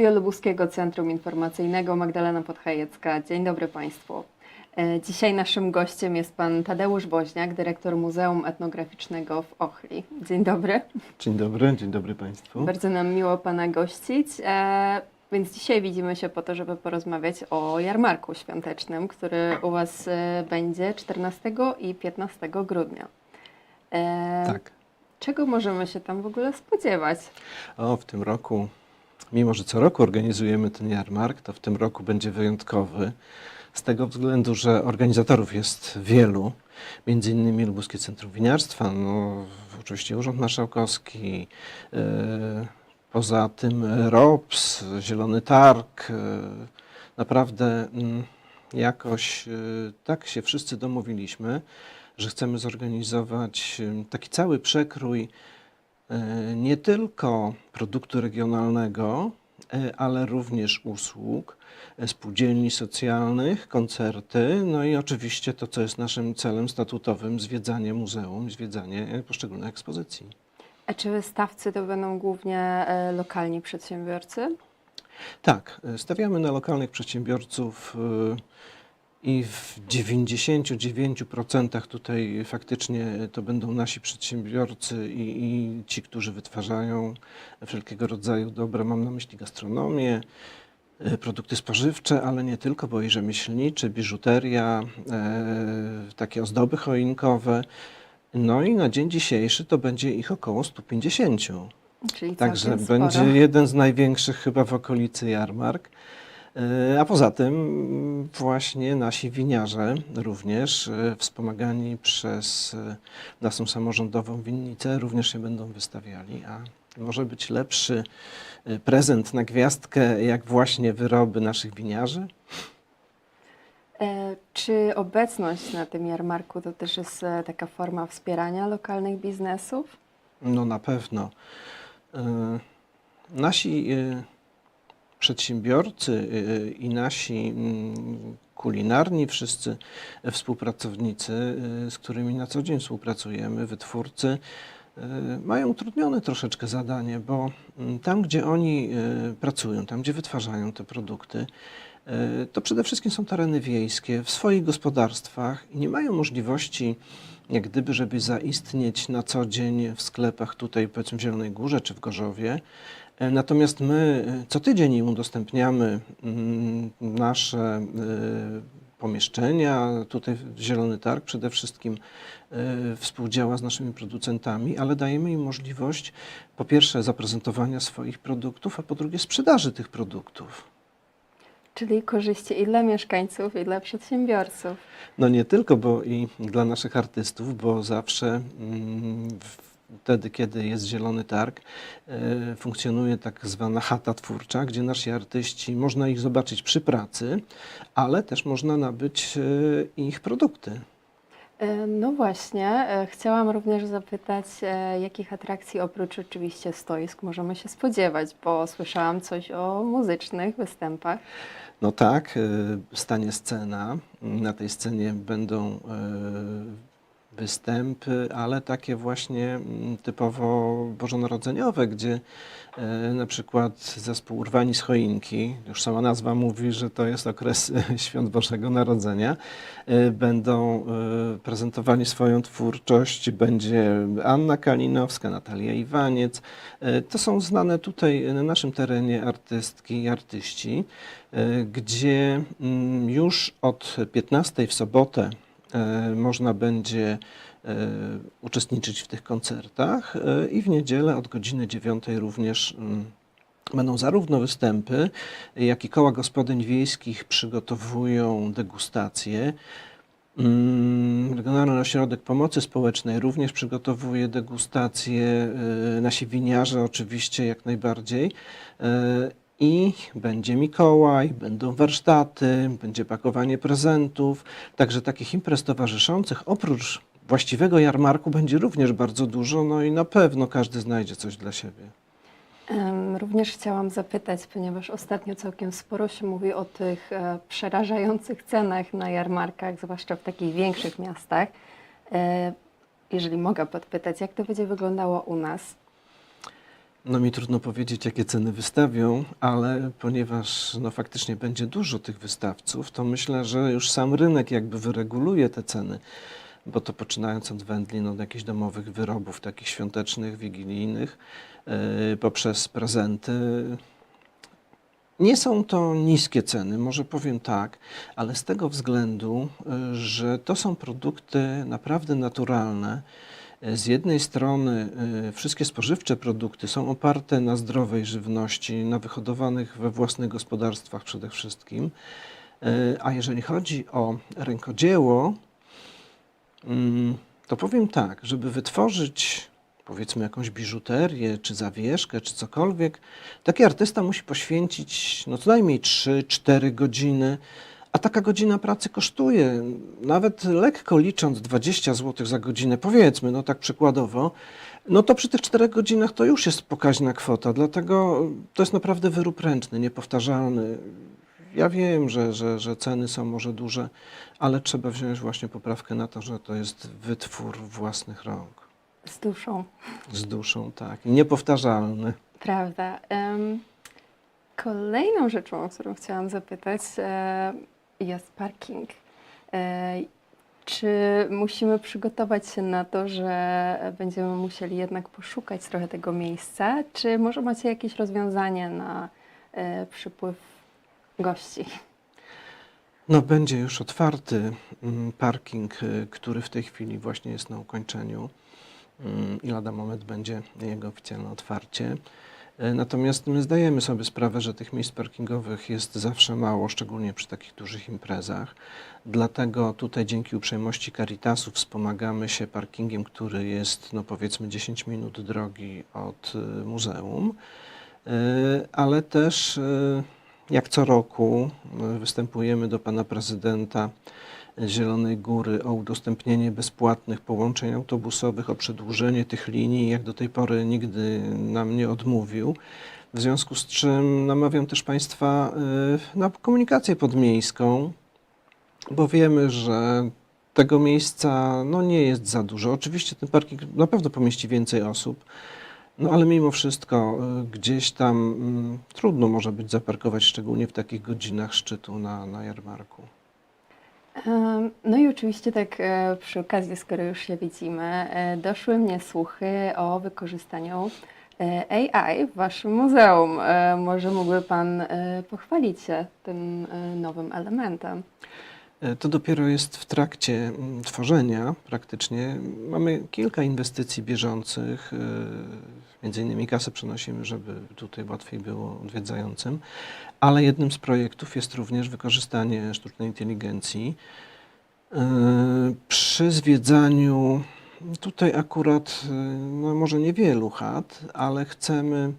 studio Lubuskiego Centrum Informacyjnego Magdalena Podchajecka. Dzień dobry Państwu. E, Dzisiaj naszym gościem jest pan Tadeusz Woźniak, dyrektor Muzeum Etnograficznego w Ochli. Dzień dobry. Dzień dobry, dzień dobry Państwu. Bardzo nam miło Pana gościć. E, Więc dzisiaj widzimy się po to, żeby porozmawiać o jarmarku świątecznym, który u Was e, będzie 14 i 15 grudnia. Tak. Czego możemy się tam w ogóle spodziewać? O, w tym roku, mimo że co roku organizujemy ten jarmark, to w tym roku będzie wyjątkowy. Z tego względu, że organizatorów jest wielu, między innymi Lubuskie Centrum Winiarstwa, no, oczywiście Urząd Marszałkowski, e, poza tym ROPS, Zielony Targ. E, naprawdę mm, jakoś e, tak się wszyscy domówiliśmy, że chcemy zorganizować taki cały przekrój nie tylko produktu regionalnego, e, ale również usług, e, spółdzielni socjalnych, koncerty, no i oczywiście to, co jest naszym celem statutowym, zwiedzanie muzeum, zwiedzanie e, poszczególnych ekspozycji. A czy wystawcy to będą głównie e, lokalni przedsiębiorcy? Tak, e, stawiamy na lokalnych przedsiębiorców e, i w 99% tutaj faktycznie to będą nasi przedsiębiorcy i, i ci, którzy wytwarzają wszelkiego rodzaju dobra. Mam na myśli gastronomię, e, produkty spożywcze, ale nie tylko, bo i rzemieślniczy, biżuteria, e, takie ozdoby choinkowe. No i na dzień dzisiejszy to będzie ich około 150. Czyli Także całkiem sporo. będzie jeden z największych chyba w okolicy jarmark. E, A poza tym właśnie nasi winiarze również e, wspomagani przez e, naszą samorządową winnicę również się będą wystawiali, a może być lepszy prezent na gwiazdkę jak właśnie wyroby naszych winiarzy? Czy obecność na tym jarmarku to też jest taka forma wspierania lokalnych biznesów? No na pewno. Nasi przedsiębiorcy e, i nasi mm, kulinarni, wszyscy współpracownicy, e, z którymi na co dzień współpracujemy, wytwórcy, mają utrudnione troszeczkę zadanie, bo mm, tam, gdzie oni pracują, tam, gdzie wytwarzają te produkty, to przede wszystkim są tereny wiejskie w swoich gospodarstwach i nie mają możliwości, jak gdyby, żeby zaistnieć na co dzień w sklepach tutaj, powiedzmy w Zielonej Górze czy w Gorzowie. E, Natomiast my e, co tydzień im udostępniamy mm, nasze e, pomieszczenia. Tutaj Zielony Targ przede wszystkim współdziała z naszymi producentami, ale dajemy im możliwość po pierwsze zaprezentowania swoich produktów, a po drugie sprzedaży tych produktów. Czyli korzyści i dla mieszkańców, i dla przedsiębiorców. No nie tylko, bo i dla naszych artystów, bo zawsze mm, wtedy, kiedy jest Zielony Targ, e, funkcjonuje tak zwana chata twórcza, gdzie nasi artyści, można ich zobaczyć przy pracy, ale też można nabyć e, ich produkty. E, No właśnie, chciałam również zapytać, jakich atrakcji oprócz oczywiście stoisk możemy się spodziewać, bo słyszałam coś o muzycznych występach. No tak, e, stanie scena. Na tej scenie będą e, występy, ale takie właśnie mm, typowo bożonarodzeniowe, gdzie e, na przykład zespół Urwani z Choinki, już sama nazwa mówi, że to jest okres Świąt Bożego Narodzenia, e, będą e, prezentowali swoją twórczość. Będzie Anna Kalinowska, Natalia Iwaniec. To są znane tutaj na naszym terenie artystki i artyści, gdzie mm, już od 15 w sobotę można będzie e, uczestniczyć w tych koncertach e, i w niedzielę od godziny 9 również mm, będą zarówno występy, jak i koła gospodyń wiejskich przygotowują degustacje. Mm, Regionalny Ośrodek Pomocy Społecznej również przygotowuje degustacje. e, Nasi winiarze oczywiście jak najbardziej. I będzie Mikołaj, będą warsztaty, będzie pakowanie prezentów. Także takich imprez towarzyszących oprócz właściwego jarmarku będzie również bardzo dużo. No i na pewno każdy znajdzie coś dla siebie. Również chciałam zapytać, ponieważ ostatnio całkiem sporo się mówi o tych e, przerażających cenach na jarmarkach, zwłaszcza w takich większych miastach. E, Jeżeli mogę podpytać, jak to będzie wyglądało u nas? No mi trudno powiedzieć, jakie ceny wystawią, ale ponieważ no, faktycznie będzie dużo tych wystawców, to myślę, że już sam rynek jakby wyreguluje te ceny, bo to poczynając od wędlin, od jakichś domowych wyrobów, takich świątecznych, wigilijnych, yy, poprzez prezenty. Nie są to niskie ceny, może powiem tak, ale z tego względu, y, że to są produkty naprawdę naturalne. Z jednej strony y, wszystkie spożywcze produkty są oparte na zdrowej żywności, na wyhodowanych we własnych gospodarstwach przede wszystkim. Y, A jeżeli chodzi o rękodzieło, mm, to powiem tak, żeby wytworzyć powiedzmy jakąś biżuterię, czy zawieszkę, czy cokolwiek, taki artysta musi poświęcić no co najmniej 3-4 godziny, a taka godzina pracy kosztuje, nawet lekko licząc 20 zł za godzinę, powiedzmy, no tak przykładowo, no to przy tych 4 godzinach to już jest pokaźna kwota, dlatego to jest naprawdę wyrób ręczny, niepowtarzalny. Ja wiem, że, że, że ceny są może duże, ale trzeba wziąć właśnie poprawkę na to, że to jest wytwór własnych rąk. Z duszą. Z duszą, tak. Niepowtarzalny. Prawda. Em, Kolejną rzeczą, o którą chciałam zapytać, e, jest parking. E, Czy musimy przygotować się na to, że będziemy musieli jednak poszukać trochę tego miejsca, czy może macie jakieś rozwiązanie na e, przypływ gości? No, będzie już otwarty mm, parking, y, który w tej chwili właśnie jest na ukończeniu. Mm, I lada moment będzie jego oficjalne otwarcie. Y, Natomiast my zdajemy sobie sprawę, że tych miejsc parkingowych jest zawsze mało, szczególnie przy takich dużych imprezach. Dlatego tutaj dzięki uprzejmości Caritasu wspomagamy się parkingiem, który jest no powiedzmy 10 minut drogi od y, muzeum, Y, ale też jak co roku występujemy do pana prezydenta Zielonej Góry o udostępnienie bezpłatnych połączeń autobusowych, o przedłużenie tych linii. Jak do tej pory nigdy nam nie odmówił. W związku z czym namawiam też Państwa y, na komunikację podmiejską, bo wiemy, że tego miejsca no, nie jest za dużo. Oczywiście ten parking na pewno pomieści więcej osób, no ale mimo wszystko y, gdzieś tam mm, trudno może być zaparkować, szczególnie w takich godzinach szczytu na, na jarmarku. No i oczywiście tak e, przy okazji, skoro już się widzimy, e, doszły mnie słuchy o wykorzystaniu e, AI w Waszym muzeum. Może mógłby Pan pochwalić się tym nowym elementem? E, To dopiero jest w trakcie mm, tworzenia praktycznie. Mamy kilka inwestycji bieżących, e, między innymi kasę przenosimy, żeby tutaj łatwiej było odwiedzającym, ale jednym z projektów jest również wykorzystanie sztucznej inteligencji e, przy zwiedzaniu tutaj akurat no może niewielu chat, ale chcemy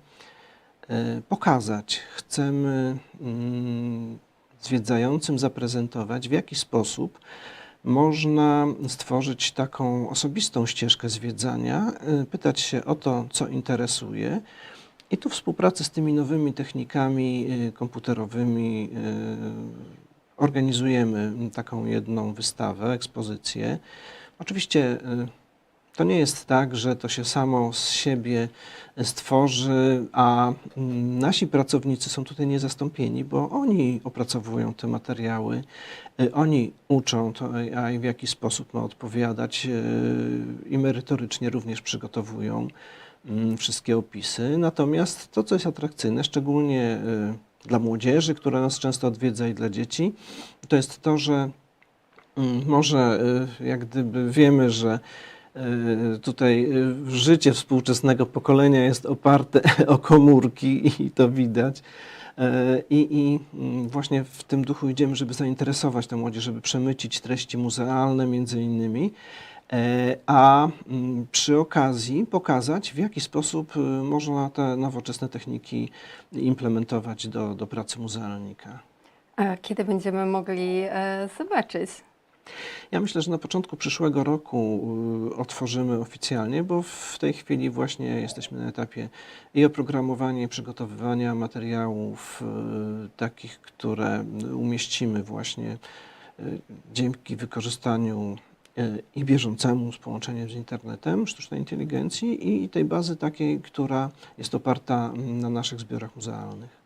pokazać, chcemy mm, zwiedzającym zaprezentować, w jaki sposób można stworzyć taką osobistą ścieżkę zwiedzania, y, pytać się o to, co interesuje. I tu współpracy z tymi nowymi technikami y, komputerowymi y, organizujemy taką jedną wystawę, ekspozycję. Oczywiście to nie jest tak, że to się samo z siebie stworzy, a mm, nasi pracownicy są tutaj niezastąpieni, bo oni opracowują te materiały, y, oni uczą to AI, w jaki sposób ma odpowiadać y, i merytorycznie również przygotowują mm, wszystkie opisy. Natomiast to, co jest atrakcyjne, szczególnie y, dla młodzieży, która nas często odwiedza i dla dzieci, to jest to, że Mm, Może jak gdyby wiemy, że tutaj y, życie współczesnego pokolenia jest oparte o komórki i to widać. Y, I, I mm, właśnie w tym duchu idziemy, żeby zainteresować tę młodzież, żeby przemycić treści muzealne między innymi, e, a mm, przy okazji pokazać, w jaki sposób można te nowoczesne techniki implementować do, do pracy muzealnika. A kiedy będziemy mogli e, zobaczyć? Ja myślę, że na początku przyszłego roku y, otworzymy oficjalnie, bo w tej chwili właśnie jesteśmy na etapie i oprogramowania, i przygotowywania materiałów y, takich, które umieścimy właśnie y, dzięki wykorzystaniu i bieżącemu z połączeniem z internetem sztucznej inteligencji i tej bazy takiej, która jest oparta mm, na naszych zbiorach muzealnych.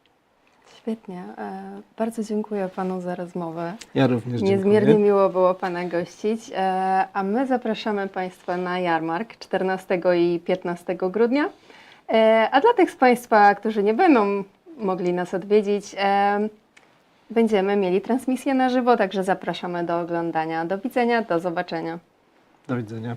Świetnie. E, Bardzo dziękuję Panu za rozmowę. Ja również Niezmiernie dziękuję. miło było Pana gościć, e, a my zapraszamy Państwa na jarmark 14 i 15 grudnia. E, A dla tych z Państwa, którzy nie będą mogli nas odwiedzić, będziemy mieli transmisję na żywo, także zapraszamy do oglądania. Do widzenia, do zobaczenia. Do widzenia.